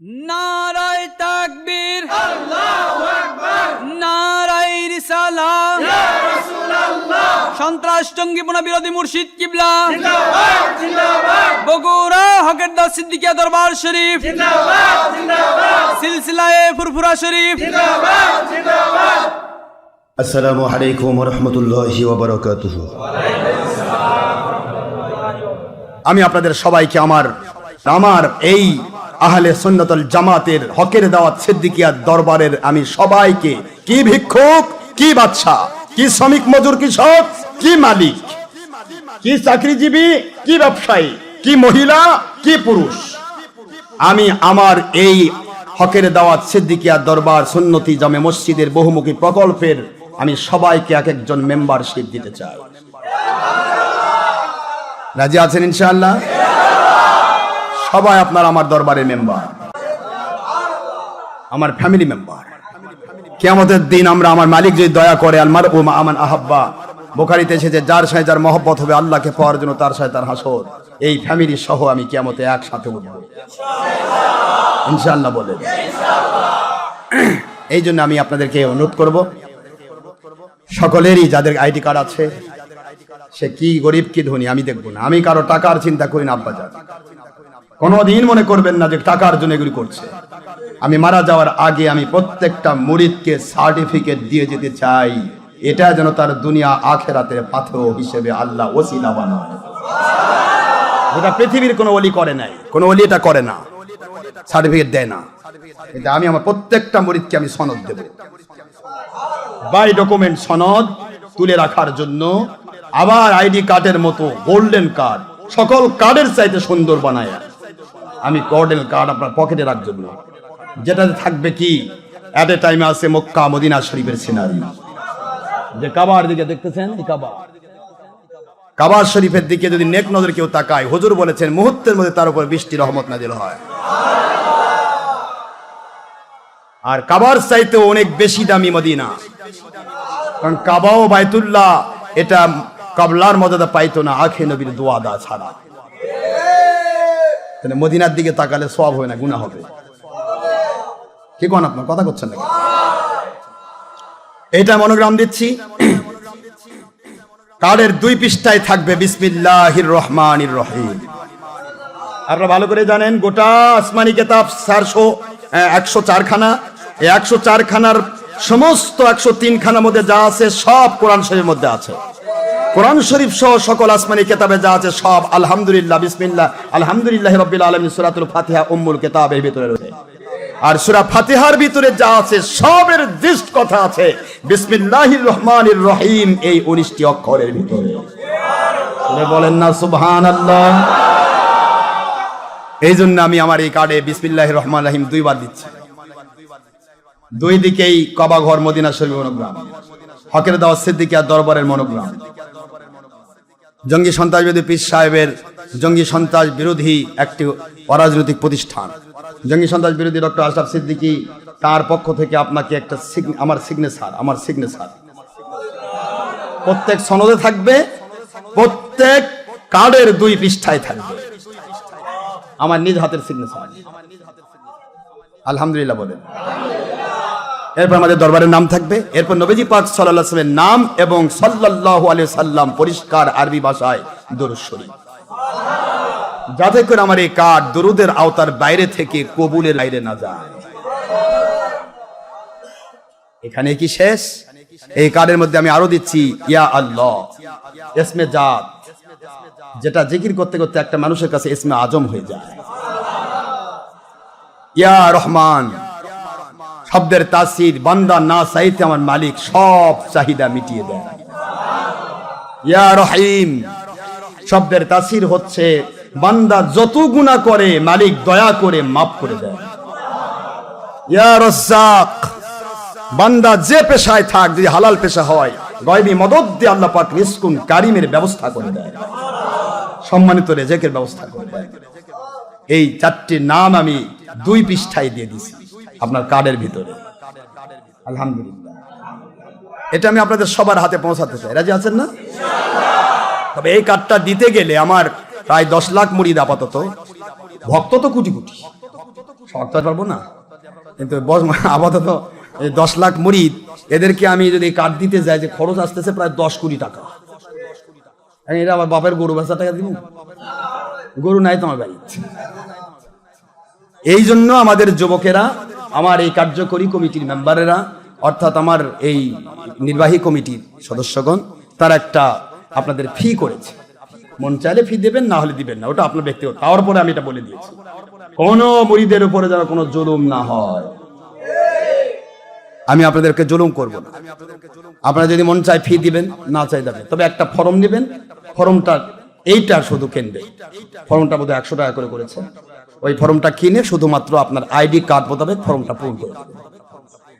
নারায় তাকবীর। নারায় রিসালাম সন্ত্রাস জঙ্গিপনা বিরোধী মুর্শিদ কিবলা। বগুড়া হকের দাস সিদ্দিকিয়া দরবার শরীফ। সিলসিলায়ে ফুরফুরা শরীফ। আসসালামু আলাইকুম রহমতুল্লাহি ওবরাকাতুহু। আমি আপনাদের সবাইকে আমার আমার এই আহলে সুন্নতুল জামাতের হকের দাওয়াত সিদ্দিকিয়া দরবারের আমি সবাইকে কি ভিক্ষুক, কি বাদশা কি শ্রমিক, মজুর, কৃষক, কি মালিক, কি চাকরিজীবী, কি ব্যবসায়ী, কি মহিলা, কি পুরুষ, আমি আমার এই হকের দাওয়াত সিদ্দিকিয়া দরবার সুন্নতি জামে মসজিদের বহুমুখী প্রকল্পের আমি সবাইকে এক একজন মেম্বারশিপ দিতে চাই। রাজি আছেন ইনশাআল্লাহ? সবাই আপনার আমার দরবারের মেম্বার। আমার ফ্যামিলি মেম্বার কেয়ামতের দিন আমরা আমার মালিক যদি দয়া করে আলমার ও আমান আহাব্বা। বোখারিতে এসেছে, যার সাথে যার মহব্বত হবে, আল্লাহকে পাওয়ার জন্য তার সাথে তার হাসর। এই ফ্যামিলি সহ আমি কেয়ামতে একসাথে উঠব। ইনশাল্লাহ বলে এই জন্য আমি আপনাদেরকে অনুরোধ করব, সকলেরই যাদের আইডি কার্ড আছে, সে কি গরিব কি ধনী আমি দেখব না। আমি কারও টাকার চিন্তা করি না, আব্বা কোনোদিন মনে করবেন না যে টাকার জন্য এগুলি করছে। আমি মারা যাওয়ার আগে আমি প্রত্যেকটা মুরিদকে সার্টিফিকেট দিয়ে যেতে চাই। এটা যেন তার দুনিয়া আখেরাতের পাথর হিসেবে আল্লাহ ওসিলা বানায়। যেটা পৃথিবীর কোনো অলি করে নাই। কোনো অলি এটা করে না। সার্টিফিকেট দেয় না। এটা আমি আমার প্রত্যেকটা মুরিদকে আমি সনদ দেব। বাই ডকুমেন্ট সনদ তুলে রাখার জন্য আবার আইডি কার্ডের মতো গোল্ডেন কার্ড সকল কার্ডের চাইতে সুন্দর বানায়। আমি গোল্ডেন কার্ড আপনার পকেটে রাখার জন্য। যেটাতে থাকবে কি? এট এ টাইমে আছে মক্কা, মদিনা শরীফের সিনারি যে কাবার দিকে দেখতেছেন কাবা। কাবার শরীফের দিকে যদি নেক নজর কেউ তাকায়, হুজুর বলেছেন, মুহূর্তের মধ্যে তার উপর বৃষ্টি রহমত নাজিল হয়। আর কাবার চাইতে অনেক বেশি দামি মদিনা। কারণ কাবাও বাইতুল্লাহ, এটা কাবলার মর্যাদা পাইতো না আখে নবীর দোয়া দা ছাড়া। তাহলে মদিনার দিকে তাকালে সব হবে না গুণা হবে। কি কোন আপনার কথা করছেন না এটা মনোগ্রাম দিচ্ছি। কার্ডের দুই পৃষ্ঠায় থাকবে, বিসমিল্লাহির রহমানির রহিম। আপনারা ভালো করে জানেন, গোটা আসমানি কেতাব চারশো একশো চারখানা। এই একশো চারখানার সমস্ত একশো তিনখানার মধ্যে যা আছে সব কোরআন শরীফের মধ্যে আছে। কোরআন শরীফ সহ সকল আসমানি কেতাবে যা আছে সব আলহামদুলিল্লাহ, বিসমিল্লাহ, আলহামদুলিল্লাহ রব্বিল আলমিন, সুরাতুল ফাতিহা উম্মুল কেতাবের ভিতরে রয়েছে। আর সুরা ফাতিহার ভিতরে যা আছে সবের দৃষ্ট কথা আছে। বিসমিল্লাহির রহমানির রহিম এই উনিশটি অক্ষরের ভিতরে। বলেন না, সুবহানাল্লাহ। এই জন্য আমি আমার এই কার্ডে বিসমিল্লাহ রহমান রাহিম দুইবার দিচ্ছি। দুই দিকেই কবা ঘর মদিনা শরীফ মনোগ্রাম, হকের দাওয়া সিদ্দিকিয়া দরবারের মনোগ্রাম। জঙ্গি সন্ত্রাস বিরোধী পীর সাহেবের জঙ্গি সন্ত্রাস বিরোধী একটি অরাজনৈতিক প্রতিষ্ঠান। জঙ্গি সন্ত্রাস বিরোধী ডক্টর আশরাফ সিদ্দিকী তার পক্ষ থেকে আপনাকে একটা আমার সিগনেচার আমার সিগনেচার প্রত্যেক সনদে থাকবে, প্রত্যেক কার্ডের দুই পৃষ্ঠায় থাকবে। আমার নিজ হাতের সিগনেচার আলহামদুলিল্লাহ বলেন। এরপর আমাদের দরবারের নাম থাকবে। এরপর নবীজি পাক সাল্লাল্লাহু আলাইহি নাম এবং সাল্লাল্লাহু আলাইহি সাল্লাম পরিষ্কার আরবি ভাষায় দরুদ শরীফ। যাতে করে আমার এই কার্ড দরুদের আওতার বাইরে থেকে কবুলের বাইরে না যায়। এখানে কি শেষ? এই কার্ডের মধ্যে আমি আরও দিচ্ছি, ইয়া আল্লাহ এসমে জাত যেটা জিকির করতে করতে একটা মানুষের কাছে ইসমে আজম হয়ে যায়। ইয়া রহমান শব্দের তাসির, বান্দা না চাইতে আমার মালিক সব চাহিদা মিটিয়ে দেয়। রহিম, শব্দের তাসির হচ্ছে, বান্দা যত গুণা করে, মালিক দয়া করে মাফ করে দেয়। বান্দা যে পেশায় থাক, যদি হালাল পেশা হয়, গয়বি মদত দিয়ে আল্লাহ পাক রিস্কুন কারিমের ব্যবস্থা করে দেয়। সম্মানিত রেজেকের ব্যবস্থা করে দেয়। এই চারটি নাম আমি দুই পৃষ্ঠায় দিয়ে দিছি। আপনার কার্ডের ভিতরে। আলহামদুলিল্লাহ। এটা আমি আপনাদের সবার হাতে পৌঁছাতে চাই। রাজি আছেন না? তবে এই কার্ডটা দিতে গেলে আমার প্রায় দশ লাখ মুড়িদ আপাতত। ভক্ত তো কোটি কোটি শখ তো আর পারব না। কিন্তু আপাতত দশ লাখ মুরিদ, এদেরকে আমি যদি কার্ড দিতে যাই, যে খরচ আসতেছে প্রায় দশ কোটি টাকা। এটা আমার বাপের গরু বেচা টাকা দিব? গরু নাই তোমার বাড়ি এই জন্য আমাদের যুবকেরা আমার এই কার্যকরী কমিটির মেম্বারেরা, অর্থাৎ আমার এই নির্বাহী কমিটির সদস্যগণ, তারা একটা আপনাদের ফি করেছে। মন চাইলে ফি দেবেন, না হলে দিবেন না। ওটা আপনার ব্যক্তিগত। তার পরে আমি এটা বলে দিয়েছি। কোন মুড়িদের উপরে যেন কোনো জুলুম না হয়। আমি আপনাদেরকে জুলুম করব না। আপনারা যদি মন চায় ফি দিবেন, না চাই দেবেন। তবে একটা ফর্ম নেবেন। ফর্মটা, এইটা শুধু কিনবে ফর্মটা বোধহয় একশো টাকা করে করেছে। ওই ফর্মটা কিনে শুধুমাত্র আপনার আইডি কার্ড মোতাবেক ফর্মটা পূরণ করে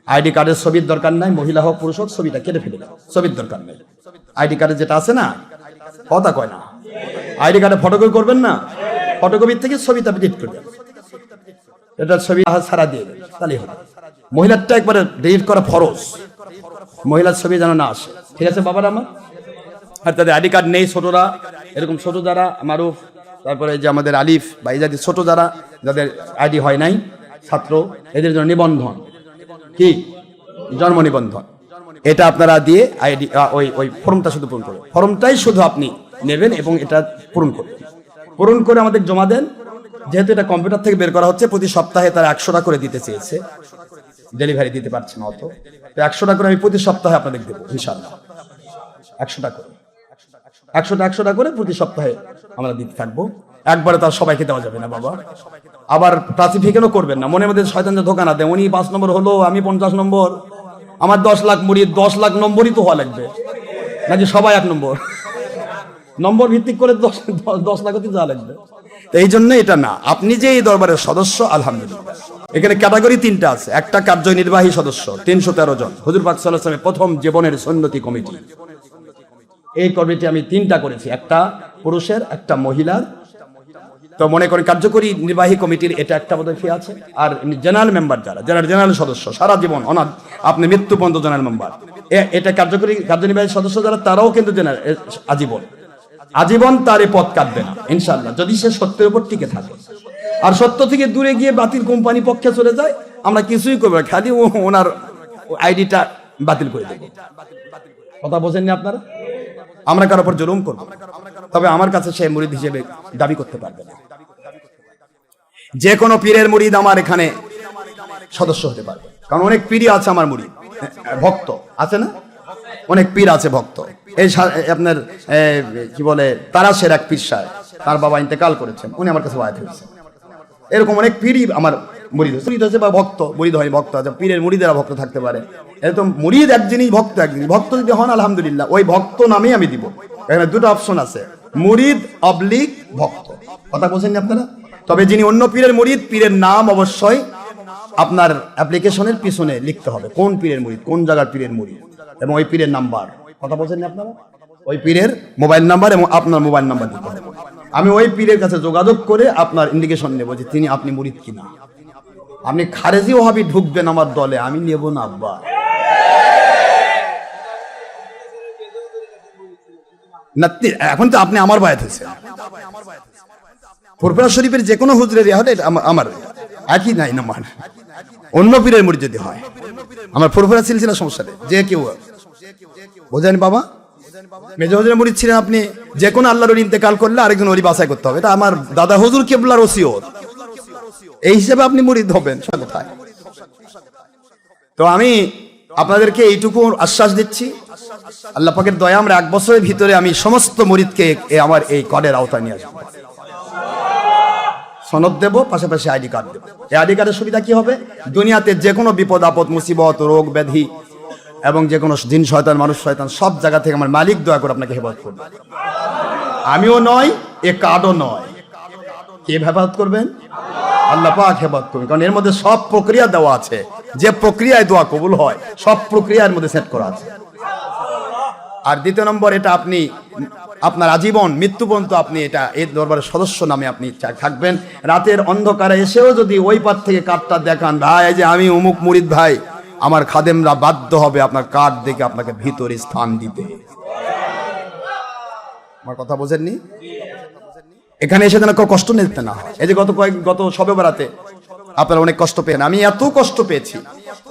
আইডি কার্ডের ছবির দরকার নাই, মহিলা হোক, পুরুষ হোক, ছবিটা কেটে ফেলে ছবির দরকার নেই। আইডি কার্ডে যেটা আছে না, কথা কয় না। আইডি কার্ডে ফটোকপি করবেন না, ফটোকপির থেকে ছবিটা ডিলিট করবেন এটা ছবি সারা দিয়ে তাহলেই হবে। মহিলারটা একবারে ডিলিট করা ফরজ। মহিলার ছবি যেন না আসে। ঠিক আছে, বাবার আমার? আর তাদের আইডি কার্ড নেই ছোটরা, এরকম ছোট যারা, মারুফ তারপরে যে আমাদের আলিফ বা এই জাতীয় ছোট যারা, যাদের আইডি হয় নাই, ছাত্র, এদের জন্য নিবন্ধন। কি? জন্ম নিবন্ধন। এটা আপনারা দিয়ে আইডি ওই ওই ফর্মটা শুধু পূরণ করবেন ফর্মটাই শুধু আপনি নেবেন এবং এটা পূরণ করবেন পূরণ করে আমাদের জমা দেন। যেহেতু এটা কম্পিউটার থেকে বের করা হচ্ছে, প্রতি সপ্তাহে তারা একশো টাকা করে দিতে চেয়েছে। ডেলিভারি দিতে পারছে না অত। তো একশো টাকা করে আমি প্রতি সপ্তাহে আপনাদের দেবো ইনশাল্লাহ একশো টাকা করে। একশো টাকা একশো টাকা করে প্রতি সপ্তাহে আমরা দিতে থাকব। একবারে তার সবাইকে দেওয়া যাবে না, বাবা। আবার ক্লাসিফিকেশনও করবেন না। মনে মধ্যে শয়তান ধোকা না দেয়, উনি পাঁচ নম্বর হলো, আমি পঞ্চাশ নম্বর। আমার দশ লাখ মুড়ি, দশ লাখ নম্বরই তো হওয়া লাগবে। নাকি সবাই এক নম্বর? নম্বর ভিত্তিক করে দশ দশ লাখ হতে যাওয়া লাগবে। তো এই জন্য এটা না। আপনি যে এই দরবারের সদস্য, আলহামদুলিল্লাহ। এখানে ক্যাটাগরি তিনটা আছে। একটা কার্যনির্বাহী সদস্য, তিনশো তেরো জন। হুজুর পাক সাল্লাহ প্রথম জীবনের সন্ন্যতি কমিটি। এই কমিটি আমি তিনটা করেছি, একটা পুরুষের, একটা মহিলার। তো মনে করেন কার্যকরী নির্বাহী কমিটির এটা একটা বোধহয় ফি আছে। আর জেনারেল মেম্বার যারা যারা জেনারেল সদস্য, সারা জীবন, অনাথ, আপনি মৃত্যু পর্যন্ত জেনারেল মেম্বার। এটা কার্যকরী, কার্যনির্বাহী সদস্য যারা, তারাও কিন্তু জেনারেল আজীবন। আজীবন তার এই পথ কাটবে না ইনশাল্লাহ যদি সে সত্যের উপর টিকে থাকে। আর সত্য থেকে দূরে গিয়ে বাতিল কোম্পানি পক্ষে চলে যায়, আমরা কিছুই করব খালি ওনার আইডিটা বাতিল করে দেবো। কথা বোঝেননি আপনারা? আমরা কারোর উপর জুলুম করব। তবে আমার কাছে সে মুরিদ হিসেবে দাবি করতে পারবে না। যে কোনো পীরের মুরিদ আমার এখানে সদস্য হতে পারবে। কারণ অনেক পীরই আছে আমার মুরিদ। ভক্ত। আছে না? অনেক পীর আছে ভক্ত। এই আপনার কি বলে, তারাশের এক পীর সাহেব, তার বাবা ইন্তেকাল করেছেন। উনি আমার কাছে ওয়াইফ হয়েছেন। এরকম অনেক পীরই আমার মুরিদ। মুরিদ আছে বা ভক্ত মুরিদ হয় ভক্ত আছে পীরের মুরিদেরা ভক্ত থাকতে পারে। এরকম মুরিদ এক জিনিস, ভক্ত এক জিনিস। ভক্ত যদি হন, আলহামদুলিল্লাহ, ওই ভক্ত নামেই আমি দিব। এখানে দুটো অপশন আছে। মুরিদ অবলিক ভক্ত। কথা বলছেন আপনারা? তবে যিনি অন্য পীরের মুরিদ পীরের নাম অবশ্যই আপনার অ্যাপ্লিকেশনের পিছনে লিখতে হবে। কোন পীরের মুরিদ কোন জায়গার পীরের মুরিদ এবং ওই পীরের নাম্বার। কথা বলছেন আপনারা? ওই পীরের মোবাইল নাম্বার এবং আপনার মোবাইল নাম্বার দিতে হবে। আমি ওই পীরের কাছে যোগাযোগ করে আপনার ইন্ডিকেশন নেব যে তিনি আপনি মুরিদ কিনা। আপনি খারেজি ওহাবি ঢুকবেন আমার দলে, আমি নেব না, আব্বা। না এখন তো আপনি আমার বায়াত হয়েছে ফুরফুরা শরীফের যে কোনো হুজরের হলে আমার একই নাই না মান। অন্য পীরের মুড়ি যদি হয়। আমার ফুরফুরা সিলসিলা সমস্যা যে কেউ বোঝেন বাবা? মেজো হুজুরের মুড়ি ছিলেন আপনি, যে কোনো আল্লাহর ইন্তেকাল করলে আরেকজন ওরি বাছাই করতে হবে। এটা আমার দাদা হুজুর কেবলার ওসিয়ত। এই হিসেবে আপনি মুরিদ হবেন কোথায়? তো আমি আপনাদেরকে এইটুকু আশ্বাস দিচ্ছি। আল্লাহ পাকের দয়া, আমরা এক বছরের ভিতরে আমি সমস্ত মুরিদকে আমার এই কডের আওতায় নিয়ে আসব। সনদ দেব, পাশাপাশি আইডি কার্ড দেবো। এই আইডি কার্ডের সুবিধা কি হবে? দুনিয়াতে যে কোনো বিপদ, আপদ, মুসিবত, রোগ, ব্যাধি এবং যে কোনো জিন, শয়তান, মানুষ, শয়তান, সব জায়গা থেকে আমার মালিক দয়া করে আপনাকে হেফাজত করবে। আমিও নয়, এ কার্ডও নয়। কে হেফাজত করবেন? আল্লাহ পাক হেফাজত করবেন কারণ এর মধ্যে সব প্রক্রিয়া দেওয়া আছে। যে প্রক্রিয়ায় দোয়া কবুল হয়, সব প্রক্রিয়ার মধ্যে সেট করা আছে। আর দ্বিতীয় নম্বর, এটা আপনি, আপনার আজীবন, মৃত্যু পর্যন্ত আপনি এটা, এই দরবারের সদস্য নামে আপনি থাকবেন। রাতের অন্ধকারে এসেও যদি ওই পার থেকে কার্ডটা দেখান, ভাই যে আমি অমুক মুরিদ ভাই আমার খাদেমরা বাধ্য হবে আপনার কার্ড দেখে আপনাকে ভিতরে স্থান দিতে। আমার কথা বোঝেননি? এখানে এসে যেন কেউ কষ্ট নিতে না এই যে গত কয়েক গত সবে বেড়াতে আপনারা অনেক কষ্ট পেয়েন। আমি এত কষ্ট পেয়েছি।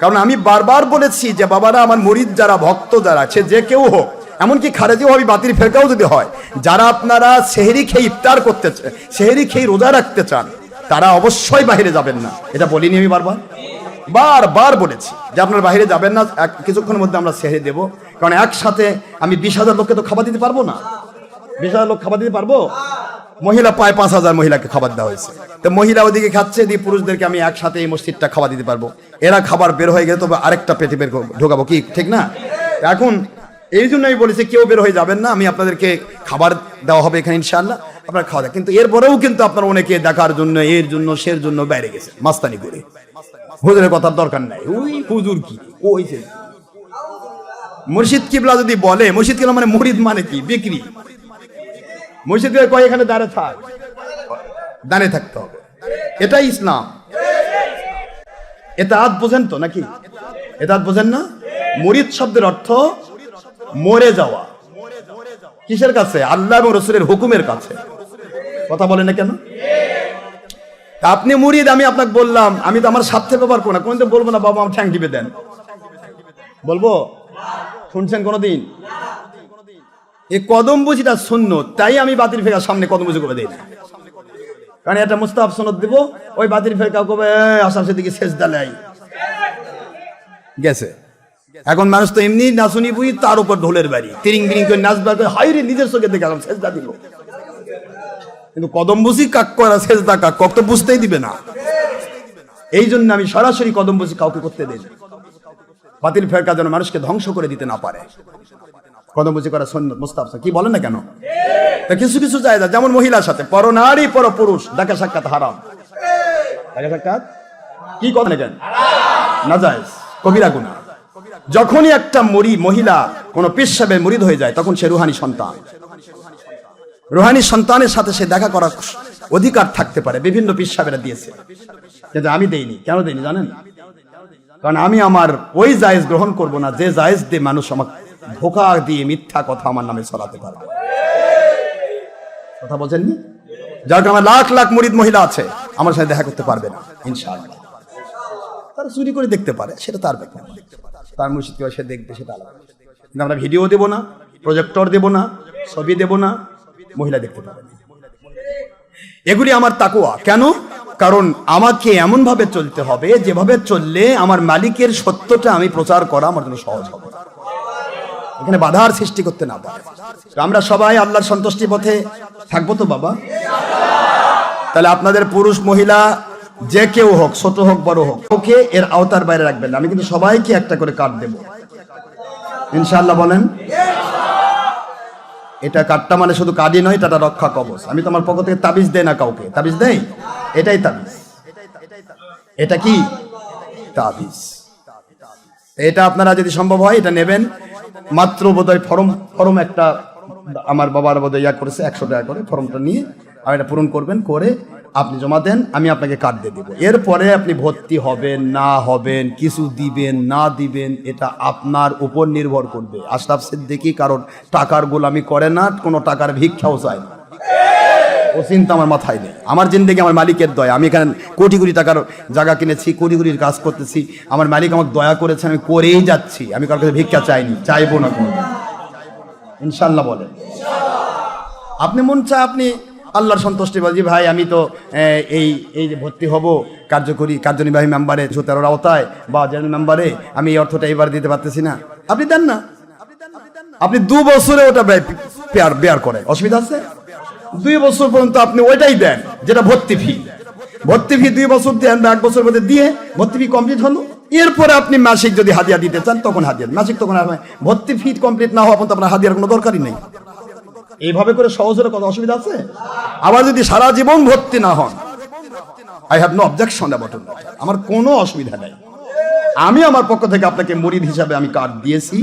কারণ আমি বারবার বলেছি যে, বাবারা, আমার মরিদ যারা, ভক্ত যারা সে যে কেউ হোক, এমনকি খারেজি হবি বাতিল ফেরকাও যদি হয়, যারা আপনারা সেহেরি খেয়ে ইফতার করতে চান সেহেরি খেয়ে রোজা রাখতে চান, তারা অবশ্যই বাইরে যাবেন না। এটা বলিনি আমি বারবার? বারবার বলেছি যে আপনার বাইরে যাবেন না কিছুক্ষণের মধ্যে আমরা সেহেরি দেবো। কারণ একসাথে আমি বিশ হাজার লোককে তো খাবার দিতে পারব না। বিশ হাজার লোক খাবার দিতে পারব? মহিলা প্রায় পাঁচ হাজার মহিলাকে খাবার দেওয়া হয়েছে। তো মহিলা ওদিকে খাচ্ছে, দিয়ে পুরুষদেরকে আমি একসাথে এই মসজিদটা খাবার দিতে পারব। এরা খাবার বের হয়ে গেলে তবে আরেকটা পেটে বের ঢোকাবো কি, ঠিক না? এখন এই জন্য আমি বলেছি, কেউ বের হয়ে যাবেন না, আমি আপনাদেরকে খাবার দেওয়া হবে এখানে ইনশাআল্লাহ, আপনারা খাওয়া দাওয়া কিন্তু এরপরেও কিন্তু আপনার অনেকে দেখার জন্য, এর জন্য, সের জন্য বাইরে গেছে মাস্তানি করে। হুজুরের কথার দরকার নাই। ওই হুজুর কি? ওই যে। মুর্শিদ কিবলা যদি বলে মুর্শিদ কিবলা মানে মুরিদ মানে কি? বিক্রি। মুর্শিদ কিবলা কয় এখানে দাঁড়ে থাক। দাঁড়িয়ে থাকতে হবে। এটাই ইসলাম। এটা আজ বোঝেন তো নাকি? এটা আজ বোঝেন না? মুরিদ শব্দের অর্থ মরে যাওয়া। কিসের কাছে? আল্লাহ এবং রসুলের হুকুমের কাছে। কথা বলেন না কেন? আপনি মুরিদ, আমি আপনাকে বললাম, আমি তো আমার স্বার্থে ব্যবহার করব না। কোনদিন বলব না, বাবা, আমার ঠ্যাং টিপে দেন। বলব? শুনছেন কোনোদিন? এই কদম বুঝিটা শূন্য, তাই আমি বাতিল ফেকার সামনে কদম বুঝি করে দিই কারণ একটা মুস্তাফ সনদ দিব, ওই বাতিল ফেরকা কবে আসাম সেদিকে শেষ দালাই গেছে। এখন মানুষ তো এমনি নাচুনি বুঝি তার উপর ঢোলের বাড়ি। তিরিং বিরিং করে নাচবা করে হাই রে, নিজের চোখে দেখে আসাম শেষ দা দিল কিন্তু কদম বুঝি কাক করা শেষ দা কাক কক তো বুঝতেই দিবে না। এই জন্য আমি সরাসরি কদম কাউকে করতে দেই না। বাতিল ফেরকা যেন মানুষকে ধ্বংস করে দিতে না পারে। কদম বুঝি করা সন্ন্যত মুস্তাফ কি বলেন না কেন? তা কিছু কিছু জায়গা, যেমন মহিলার সাথে, পর নারী, পর পুরুষ, দেখা সাক্ষাৎ হারাম। দেখা সাক্ষাৎ? কি কথা কেন না যায় কবিরা গুণা যখনই একটা মরি, মহিলা কোনো পেশাবে মরিদ হয়ে যায়, তখন সে রুহানি সন্তান। রুহানি সন্তানের সাথে সে দেখা করার অধিকার থাকতে পারে, বিভিন্ন পেশাবেরা দিয়েছে। কিন্তু আমি দেইনি। কেন দেইনি জানেন? কারণ আমি আমার ওই জায়েজ গ্রহণ করব না, যে জায়েজ দিয়ে মানুষ আমাকে ধোকা দিয়ে মিথ্যা কথা আমার নামে ছড়াতে পারবে কথা বলছেন নি যার কারণে লাখ লাখ মুরিদ মহিলা আছে, আমার সাথে দেখা করতে পারবে না, ইনশাআল্লাহ। তারা চুরি করে দেখতে পারে, সেটা তার ব্যাপার। তার মুর্শিদ সে দেখবে, সেটা আলাদা। কিন্তু আমরা ভিডিও দেব না প্রজেক্টর দেব না, ছবি দেব না মহিলা দেখতে পাবে এগুলি আমার তাকুয়া কেন? কারণ আমাকে এমন ভাবে চলতে হবে, যেভাবে চললে আমার মালিকের সত্যটা আমি প্রচার করা আমার জন্য সহজ হবে। এখানে বাধার সৃষ্টি করতে না পারে। আমরা সবাই আল্লাহর সন্তুষ্টি পথে থাকব তো, বাবা? তাহলে আপনাদের পুরুষ, মহিলা, যে কেউ হোক, ছোট হোক, বড় হোক ওকে এর আওতার বাইরে রাখবেন। আমি কিন্তু সবাইকে একটা করে কার্ড দেব। ইনশাআল্লাহ বলেন? এটা কার্ডটা মানে শুধু কাজই নয়, এটা রক্ষা কবচ। আমি তোমার পক্ষ থেকে তাবিজ দেয় না কাউকে। তাবিজ দেই? এটাই তাবিজ। এটা কি? তাবিজ। এটা আপনারা যদি সম্ভব হয়, এটা নেবেন। মাত্র বোধহয় ফরম ফরম একটা আমার বাবার বোধহয় ইয়া করেছে, একশো টাকা করে ফরমটা নিয়ে। আর এটা পূরণ করবেন, করে আপনি জমা দেন, আমি আপনাকে কার্ড দিয়ে দেবো। এরপরে আপনি ভর্তি হবেন, না হবেন, কিছু দিবেন, না দিবেন, এটা আপনার উপর নির্ভর করবে। আশরাফ সিদ্দিকি কারণ টাকার গোলামি করে না, কোনো টাকার ভিক্ষাও চায় না। ও চিন্তা আমার মাথায় নেই। আমার জিন্দগি আমার মালিকের দয়া। আমি এখানে কোটি কোটি টাকার জায়গা কিনেছি, কোটি কোটির কাজ করতেছি। আমার মালিক আমাকে দয়া করেছে, আমি করেই যাচ্ছি। আমি কারোর কাছে ভিক্ষা চাইনি, চাইব না কোনো ইনশাল্লাহ বলেন। আপনি মন চায় আপনি আল্লাহর সন্তুষ্টি বলছি, ভাই, আমি তো এই এই যে ভর্তি হব কার্যকরী, কার্যনির্বাহী মেম্বারে দুশো আওতায় বা জেনারেল মেম্বারে, আমি এই অর্থটা এবার দিতে পারতেছি না। আপনি দেন না। আপনি দু বছরে ওটা পেয়ার, বেয়ার করে অসুবিধা আছে? দুই বছর পর্যন্ত আপনি ওইটাই দেন, যেটা ভর্তি ফি ভর্তি ফি দুই বছর দেন বা এক বছর মধ্যে দিয়ে ভর্তি ফি কমপ্লিট হলো। এরপরে আপনি মাসিক যদি হাদিয়া দিতে চান, তখন হাদিয়া মাসিক তখন ভর্তি ফি কমপ্লিট না হওয়া পর্যন্ত আপনার হাদিয়ার কোনো দরকারই নেই। এইভাবে করে সহজ হলে কোনো অসুবিধা আছে? আবার যদি সারা জীবন ভর্তি না হন I have no objection about আমার কোনো অসুবিধা নেই। আমি আমার পক্ষ থেকে আপনাকে মরিদ হিসাবে আমি কার্ড দিয়েছি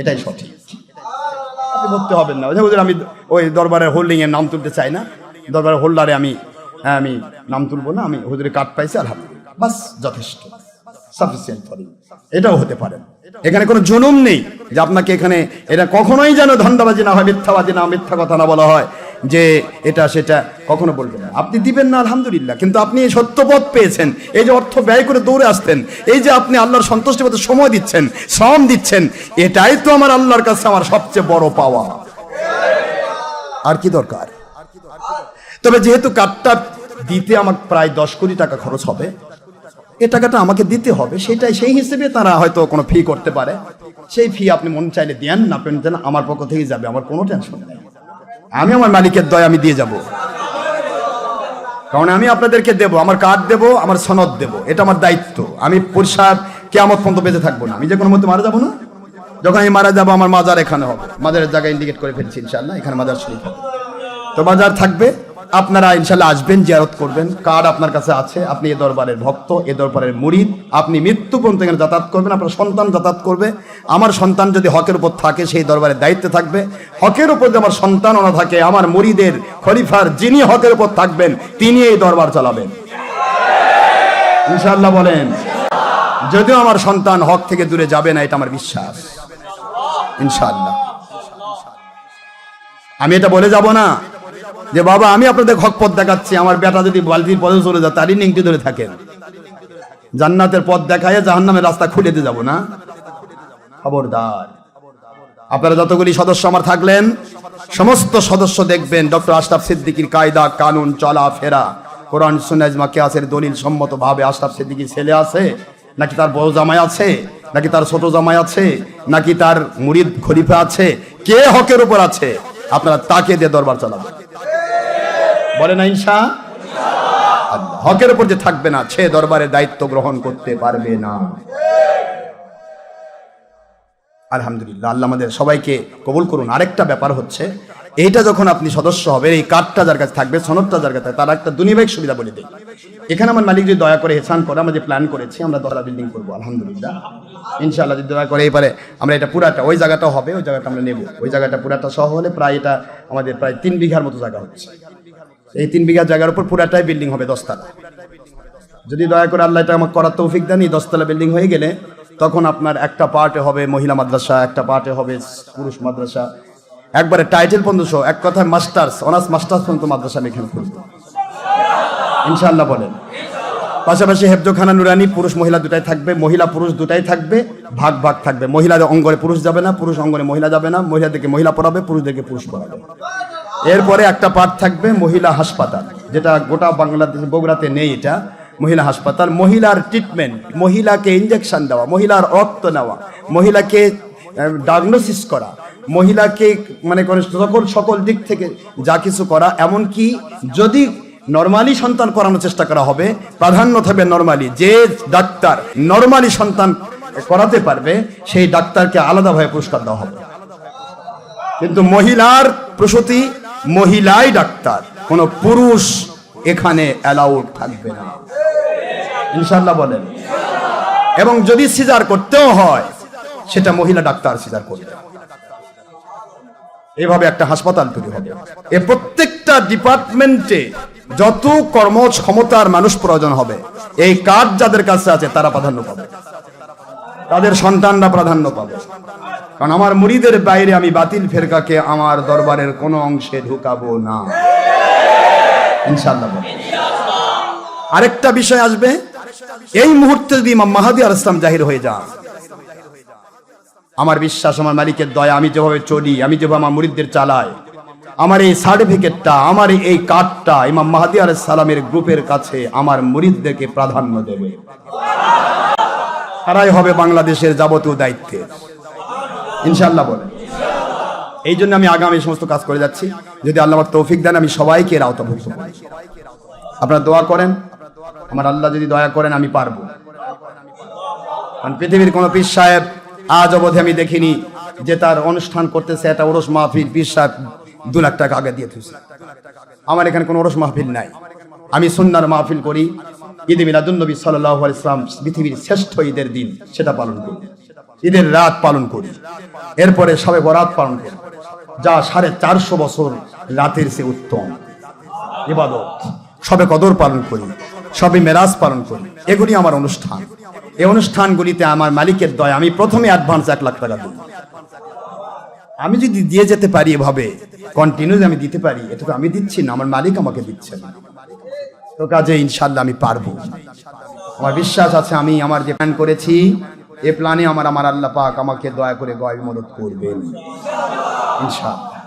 এটাই সঠিক। ভর্তি হবেন না। হুজুর আমি ওই দরবারের হোল্ডিং এর নাম তুলতে চাই না। দরবারের হোল্ডারে আমি হ্যাঁ, আমি নাম তুলবো না। আমি হুজুরের কার্ড পাইছি আলহামদুলিল্লাহ। বাস যথেষ্ট। সাফিসিয়েন্ট ফর এটাও হতে পারে। এখানে কোনো জুলুম নেই যে আপনাকে এখানে এটা কখনোই যেন ধান্দাবাজি না হয়, মিথ্যাবাজি না, মিথ্যা কথা না বলা হয়, যে এটা সেটা কখনো বলবেন না। আপনি দিবেন না, আলহামদুলিল্লাহ, কিন্তু আপনি এই সত্যপথ পেয়েছেন, এই যে অর্থ ব্যয় করে দৌড়ে আসতেন, এই যে আপনি আল্লাহর সন্তুষ্টি পথে সময় দিচ্ছেন, শ্রম দিচ্ছেন, এটাই তো আমার আল্লাহর কাছে আমার সবচেয়ে বড় পাওয়া। আর কি দরকার? তবে যেহেতু কার্ডটা দিতে আমার প্রায় দশ কোটি টাকা খরচ হবে এ টাকাটা আমাকে দিতে হবে। সেটাই, সেই হিসেবে তারা হয়তো কোনো ফি করতে পারে। সেই ফি আপনি মন চাইলে দেন না পেন দেন আমার পক্ষ থেকেই যাবে, আমার কোনো টেনশন নেই। আমি আমার মালিকের দয় আমি দিয়ে যাব। কারণ আমি আপনাদেরকে দেব, আমার কার্ড দেব, আমার সনদ দেব, এটা আমার দায়িত্ব। আমি পরিষ্কার কেমন পর্যন্ত বেঁচে থাকব না। আমি যে কোনো মধ্যে মারা যাব না। যখন আমি মারা যাব, আমার মাজার এখানে হবে। মাজারের জায়গায় ইন্ডিকেট করে ফেলছি ইনশাল্লাহ এখানে মাজার শরীফ হবে। তো বাজার থাকবে। আপনারা ইনশাল্লাহ আসবেন, জিয়ারত করবেন। কার্ড আপনার কাছে আছে, আপনি এ দরবারের ভক্ত, এ দরবারের মুরিদ, আপনি মৃত্যু পর্যন্ত এখানে যাতায়াত করবেন, আপনার সন্তান যাতায়াত করবে। আমার সন্তান যদি হকের উপর থাকে, সেই দরবারের দায়িত্বে থাকবে। হকের উপর যদি আমার সন্তান না থাকে, আমার মুরিদের খলিফার যিনি হকের উপর থাকবেন, তিনি এই দরবার চালাবেন। ইনশাল্লাহ বলেন, যদিও আমার সন্তান হক থেকে দূরে যাবে না, এটা আমার বিশ্বাস। ইনশাল্লাহ আমি এটা বলে যাব না। যে বাবা, আমি আপনাদের হক পথ দেখাচ্ছি, আমার বেটা যদি বালতির পথে চলে যায়, তারই নিংটি ধরে থাকেন জান্নাতের পথ দেখায় জাহান্নামের রাস্তা খুলে দিয়ে যাব না? খবরদার। আপনারা যতগুলি সদস্য আমার থাকলেন, সমস্ত সদস্য দেখবেন, ডক্টর আশরাফ সিদ্দিকির কায়দা, কানুন, চলা, ফেরা। কোরআন সুনাজমা কেয়াসের দলিল সম্মত ভাবে আশরাফ সিদ্দিকির ছেলে আছে? নাকি তার বড় জামাই আছে? নাকি তার ছোট জামাই আছে? নাকি তার মুরিদ খলিফা আছে? কে হকের উপর আছে? আপনারা তাকে দিয়ে দরবার চালাবেন। বলে না ইনশা হকের উপর যে থাকবে না, সে দরবারে দায়িত্ব গ্রহণ করতে পারবে না। আলহামদুলিল্লাহ, আল্লাহ আমাদের সবাইকে কবুল করুন। আরেকটা ব্যাপার হচ্ছে, এইটা যখন আপনি সদস্য হবে এই কার্ডটা যার কাছে থাকবে, সনদটা যার কাছে তার একটা দুনিবাহিক সুবিধা বলে দিই। এখানে আমার মালিক যদি দয়া করে হেসান করে, আমরা যে প্ল্যান করেছি, আমরা দলা বিল্ডিং করব, আলহামদুলিল্লাহ। ইনশাআল্লাহ যদি দয়া করে এবারে আমরা এটা পুরাটা, ওই জায়গাটা হবে, ওই জায়গাটা আমরা নেব। ওই জায়গাটা পুরাটা সহ হলে প্রায় এটা আমাদের প্রায় তিন বিঘার মতো জায়গা হচ্ছে। এই তিন বিঘা জায়গার উপর পুরাটাই বিল্ডিং হবে, দশতলা। যদি দয়া করে আল্লাহ এটা আমাকে করার তৌফিক দেন, এই দশতলা বিল্ডিং হয়ে গেলে তখন আপনার একটা পার্টে হবে মহিলা মাদ্রাসা, একটা পার্টে হবে পুরুষ মাদ্রাসা। একবারে টাইটেল পর্যন্ত এক কথায় মাস্টার্স অনার্স মাস্টার্স পর্যন্ত মাদ্রাসা আমি এখানে খুলব। ইনশাআল্লাহ বলেন। পাশাপাশি হেফজোখানা নুরানি, পুরুষ মহিলা দুটাই থাকবে, মহিলা পুরুষ দুটাই থাকবে, ভাগ ভাগ থাকবে। মহিলাদের অঙ্গনে পুরুষ যাবে না, পুরুষ অঙ্গনে মহিলা যাবে না, মহিলাদেরকে মহিলা পড়াবে, পুরুষদেরকে পুরুষ পড়াবে। এরপরে একটা পার্ট থাকবে মহিলা হাসপাতাল, যেটা গোটা বাংলাদেশ, বগুড়াতে নেই এটা, মহিলা হাসপাতাল। মহিলার ট্রিটমেন্ট মহিলাকে ইঞ্জেকশন দেওয়া, মহিলার রক্ত নেওয়া, মহিলাকে ডায়াগনোসিস করা, মহিলাকে মানে সকল সকল দিক থেকে যা কিছু করা, এমনকি যদি নর্মালি সন্তান করানোর চেষ্টা করা হবে, প্রাধান্য থাকবে নর্মালি যে ডাক্তার নর্মালি সন্তান করাতে পারবে, সেই ডাক্তারকে আলাদাভাবে পুরস্কার দেওয়া হবে। কিন্তু মহিলার প্রসূতি মহিলাই ডাক্তার, কোন পুরুষ এখানে অ্যালাউড থাকবে না। ইনশাল্লাহ বলেন। এবং যদি সিজার করতেও হয়, সেটা মহিলা ডাক্তার সিজার করবে। এভাবে একটা হাসপাতাল তৈরি হবে। এ প্রত্যেকটা ডিপার্টমেন্টে যত কর্মক্ষমতার মানুষ প্রয়োজন হবে, এই কার্ড যাদের কাছে আছে, তারা প্রাধান্য পাবে। তাদের সন্তানরা প্রাধান্য পাবে। কারণ আমার মুড়িদের বাইরে আমি বাতিল ফেরকাকে আমার দরবারের কোনো অংশে ঢুকাবো না। ইনশাআল্লাহ। আরেকটা বিষয় আসবে, এই মুহূর্তে যদি ইমাম মাহাদি আল ইসলাম জাহির হয়ে যান, আমার বিশ্বাস, আমার মালিকের দয়া, আমি যেভাবে চলি, আমি যেভাবে আমার মুরিদদের চালাই, আমার এই সার্টিফিকেটটা, আমার এই কার্ডটা ইমাম মাহাদি আল সালামের গ্রুপের কাছে আমার মুরিদদেরকে প্রাধান্য দেবে। তারাই হবে বাংলাদেশের যাবতীয় দায়িত্বে। ইনশাল্লাহ বলে। এই জন্য আমি আগামী সমস্ত কাজ করে যাচ্ছি। যদি আল্লাহ তৌফিক দেন, আমি সবাইকে এর আওতাভুক্ত আপনারা দোয়া করেন। আমার আল্লাহ যদি দয়া করেন, আমি পারব। কারণ পৃথিবীর কোনো পীর সাহেব আজ অবধি আমি দেখিনি যে তার অনুষ্ঠান করতেছে একটা ওরস মাহফিল। পীর সাহেব দু লাখ টাকা আগে দিয়ে আমার এখানে কোনো ওরস মাহফিল নাই। আমি সুন্নার মাহফিল করি। ঈদে মিলাদুন্নবী সাল্লাহ ইসলাম পৃথিবীর শ্রেষ্ঠ ঈদের দিন, সেটা পালন করি। ঈদের রাত পালন করি। এরপরে সবে বরাত পালন করি, যা সাড়ে চারশো বছর রাতের সে উত্তম। ইবাদত। সবে কদর পালন করি, সবে মেরাজ পালন করি। এগুলি আমার অনুষ্ঠান। এই অনুষ্ঠানগুলিতে আমার মালিকের দয়, আমি প্রথমে অ্যাডভান্স এক লাখ টাকা দিই। আমি যদি দিয়ে যেতে পারি এভাবে কন্টিনিউ আমি দিতে পারি, এটা তো আমি দিচ্ছি না, আমার মালিক আমাকে দিচ্ছে না তো কাজে ইনশাল্লাহ আমি পারব। আমার বিশ্বাস আছে, আমি আমার যে প্ল্যান করেছি, এ প্ল্যানে আমার আমার আল্লাহ পাক আমাকে দয়া করে গয় মদত করবেন। ইনশাআল্লাহ।